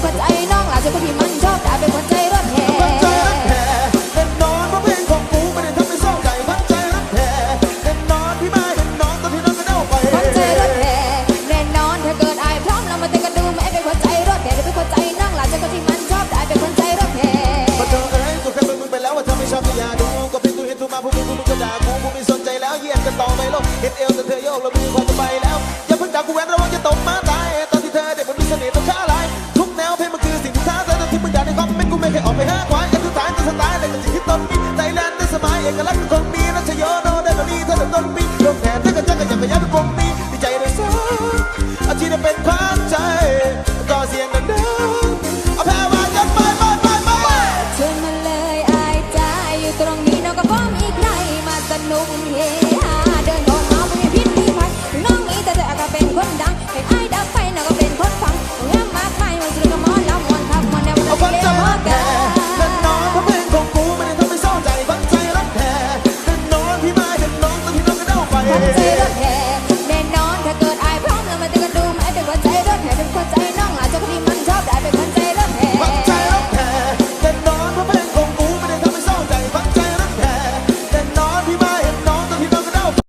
เป็นคนใจน้องหลานเจ้าคนที่มันชอบด่าเป็นคนใจรถแห่คนใจรถแห่แน่นอนถ้าเกิดอายพร้อมเรามาเต้กันดูไหมเป็นคนใจรถแห่เป็นคนใจน้องหลานเจคนที่มันชอบด่เป็นคนใจรถแห่เห็นเอวแต่เธอโยกแล้วมีความสบายแล้วอย่าเพิ่งด่ากูแหวนระวังจะตกมา ไปหาควายเอ็นสุดท้ายตัวสไตายเลยจะคิดต้นปีไทยแลนด์ได้สมัยเอกลักษณ์คงมีรัชโยโนได้มาดีถ้าแต่ต้นปีลงแทนถ้าก็จะก็อยากไปย้ายไปคงมีดีใจเลยซ้ำอาชีพเป็นความใจก็เสียงดัเอาแพ้วายัดไปไปไปไปเธอมาเลยอายใจอยู่ตรงนี้น้องก็พร้อมอีกไงมาสนุกเฮ yeah.